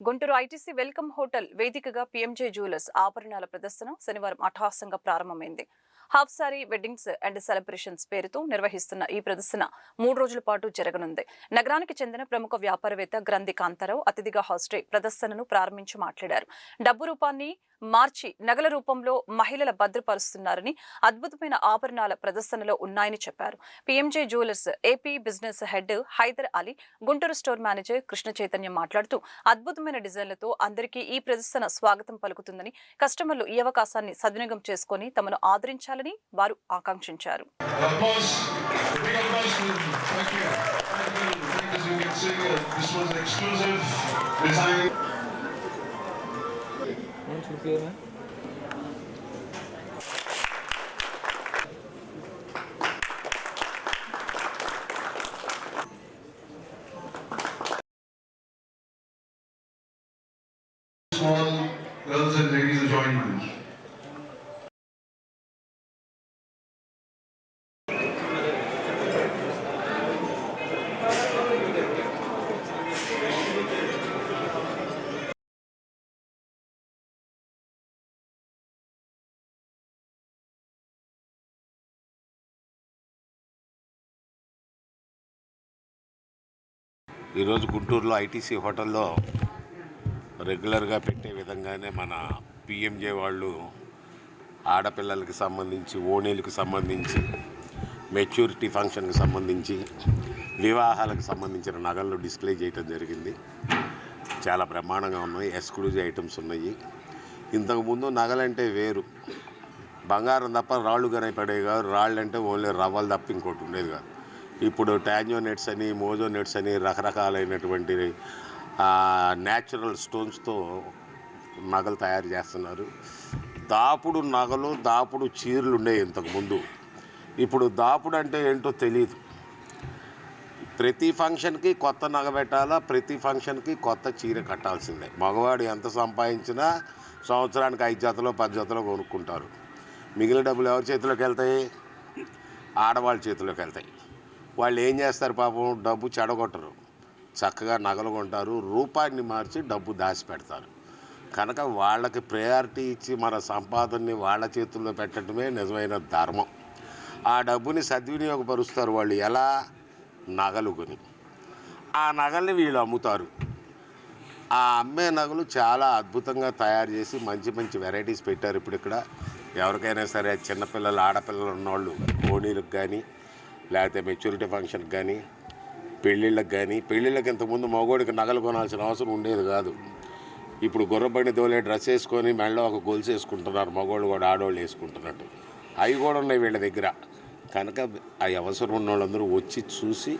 Guntur ITC welcome hotel వేదికగా PMJ jewellers ఆభరణాల ప్రదర్శన శనివారం అట్టహాసంగా ప్రారంభమైంది. Half sari weddings and celebrations పేరుతో నిర్వహిస్తున్న ఈ ప్రదర్శన మూడు రోజుల పాటు జరగనుంది. నగరానికి చెందిన ప్రముఖ వ్యాపారవేత్త గ్రంథి కాంతారావు అతిథిగా హాస్టే ప్రదర్శనను ప్రారంభించి మాట్లాడారు. డబ్బు రూపాన్ని మార్చి నగల రూపంలో మహిళల భద్రపరుస్తున్నారని అద్భుతమైన ఆభరణాల ప్రదర్శనలో ఉన్నాయని చెప్పారు PMJ jewellers AP business head Hyder Ali Guntur store manager Krishna చైతన్యం మాట్లాడుతూ అద్భుతమైన డిజైన్లతో అందరికీ ఈ ప్రదర్శన స్వాగతం పలుకుతుందని కస్టమర్లు ఈ అవకాశాన్ని సద్వినియోగం చేసుకుని తమను ఆదరించాలని వారు ఆకాంక్షించారు Thank you. Thank you. Thank you. As you can see, this was an exclusive design. Filme. Small girls and ladies join me. ఈరోజు గుంటూరులో ఐటీసీ హోటల్లో రెగ్యులర్గా పెట్టే విధంగానే మన పిఎంజే వాళ్ళు ఆడపిల్లలకి సంబంధించి ఓణీలకు సంబంధించి మెచ్యూరిటీ ఫంక్షన్కి సంబంధించి వివాహాలకు సంబంధించిన నగలు డిస్ప్లే చేయటం జరిగింది. చాలా బ్రహ్మాండంగా ఉన్నాయి ఎక్స్క్లూజివ్ ఐటమ్స్ ఉన్నాయి. ఇంతకుముందు నగలంటే వేరు. బంగారం తప్ప రాళ్ళు కనపడేవి కాదు రాళ్ళు అంటే ఓన్లీ రవ్వలు తప్ప ఇంకోటి ఉండేది కాదు. ఇప్పుడు టాంజో నెట్స్ అని మోజో నెట్స్ అని రకరకాలైనటువంటి న్యాచురల్ స్టోన్స్తో నగలు తయారు చేస్తున్నారు. దాపుడు నగలు దాపుడు చీరలు ఉండేవి ఇంతకుముందు ఇప్పుడు దాపుడు అంటే ఏంటో తెలియదు ప్రతి ఫంక్షన్కి కొత్త నగ పెట్టాలా? ప్రతి ఫంక్షన్కి కొత్త చీర కట్టాల్సిందే. మగవాడు ఎంత సంపాదించినా సంవత్సరానికి ఐదు జతలో పది జతలో కొనుక్కుంటారు. మిగిలిన డబ్బులు ఎవరి చేతిలోకి వెళ్తాయి? ఆడవాళ్ళ చేతిలోకి వెళ్తాయి. వాళ్ళు ఏం చేస్తారు పాపం? డబ్బు చెడగొట్టరు. చక్కగా నగలు కొంటారు. రూపాయిని మార్చి డబ్బు దాచి పెడతారు కనుక వాళ్ళకి ప్రయారిటీ ఇచ్చి మన సంపాదనని వాళ్ళ చేతుల్లో పెట్టడమే నిజమైన ధర్మం. ఆ డబ్బుని సద్వినియోగపరుస్తారు వాళ్ళు. ఎలా? నగలు కొని ఆ నగల్ని వీళ్ళు అమ్ముతారు. ఆ అమ్మే నగలు చాలా అద్భుతంగా తయారు చేసి మంచి మంచి వెరైటీస్ పెట్టారు. ఇప్పుడు ఇక్కడ ఎవరికైనా సరే చిన్నపిల్లలు ఆడపిల్లలు ఉన్నవాళ్ళు కోణీలకు కానీ లేకపోతే మెచ్యూరిటీ ఫంక్షన్కి కానీ పెళ్ళిళ్ళకి కానీ పెళ్ళిళ్ళకి ఇంతకుముందు మగోడికి నగలు కొనాల్సిన అవసరం ఉండేది కాదు. ఇప్పుడు గుర్రబండి దోలే డ్రెస్ వేసుకొని మెళ్ళలో ఒక గొలుసు వేసుకుంటున్నారు. మగోళ్ళు కూడా ఆడవాళ్ళు వేసుకుంటున్నట్టు. అవి కూడా ఉన్నాయి వీళ్ళ దగ్గర. కనుక ఆ అవసరం ఉన్న వాళ్ళందరూ వచ్చి చూసి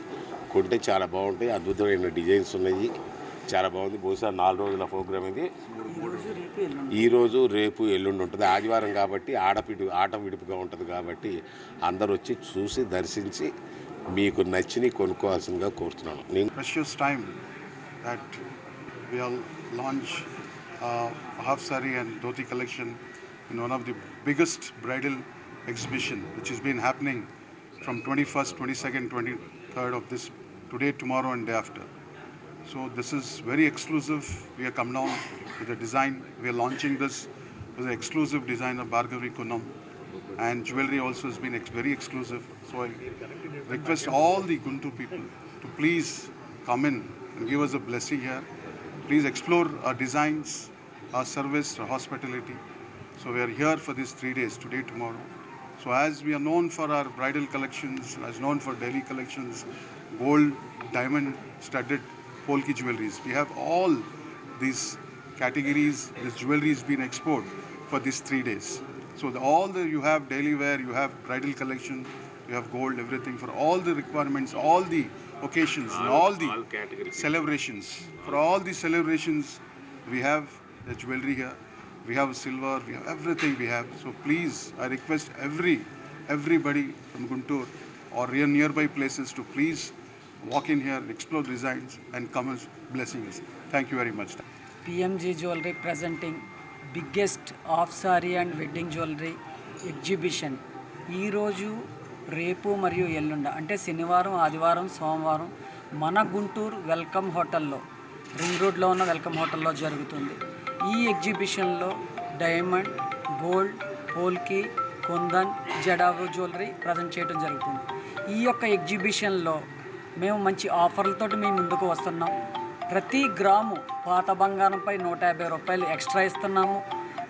కొంటే చాలా బాగుంటాయి. అద్భుతమైన డిజైన్స్ ఉన్నాయి. చాలా బాగుంది. బహుశా నాలుగు రోజుల ప్రోగ్రామ్ ఇది. ఈరోజు రేపు ఎల్లుండి. ఉంటుంది. ఆదివారం కాబట్టి ఆడపిడి ఆట విడుపుగా ఉంటుంది కాబట్టి అందరు వచ్చి చూసి దర్శించి మీకు నచ్చిన కొనుక్కోవాల్సిందిగా కోరుతున్నాను. Half sari and dhoti collection in one of the biggest bridal exhibition which is been happening from twenty first twenty second twenty third of this today tomorrow and day after so this is very exclusive we have come down with a design we are launching this with an exclusive design of bhargavi kunam and jewelry also has been ex- very exclusive so i request all the guntur people to please come in and give us a blessing here. Please explore our designs, our service, our hospitality. So we are here for these three days, today, tomorrow. So as we are known for our bridal collections, as known for daily collections, gold, diamond, studded, polki jewelries. We have all these categories, this jewelry is being exported for these three days. So the, all the you have daily wear, you have bridal collection, you have gold, everything for all the requirements, all the occasions, and all the all celebrations. For all the celebrations, we have the jewelry here. We have silver. We have everything. We have. So please, I request every everybody from Guntur or near- nearby places to please walk in here, explore designs, and come as blessing us. Thank you very much. PMG jewellery presenting biggest half sari and wedding jewellery exhibition ఈరోజు రేపు మరియు ఎల్లుండ అంటే శనివారం ఆదివారం సోమవారం మన Guntur welcome హోటల్లో ring రోడ్లో ఉన్న వెల్కమ్ హోటల్లో జరుగుతుంది ఈ ఎగ్జిబిషన్లో diamond gold polki kundan jadau jewellery present చేయడం జరుగుతుంది ఈ యొక్క ఎగ్జిబిషన్లో మేము మంచి ఆఫర్లతో మీ ముందుకు వస్తున్నాం. ప్రతి గ్రాము పాత బంగారంపై నూట యాభై రూపాయలు ఎక్స్ట్రా ఇస్తున్నాము.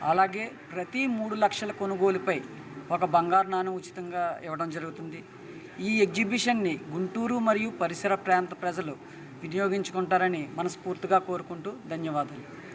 అలాగే ప్రతి మూడు లక్షల కొనుగోలుపై ఒక బంగారు నాణ్యం ఉచితంగా ఇవ్వడం జరుగుతుంది. ఈ ఎగ్జిబిషన్ని గుంటూరు మరియు పరిసర ప్రాంత ప్రజలు వినియోగించుకుంటారని మనస్ఫూర్తిగా కోరుకుంటూ ధన్యవాదాలు.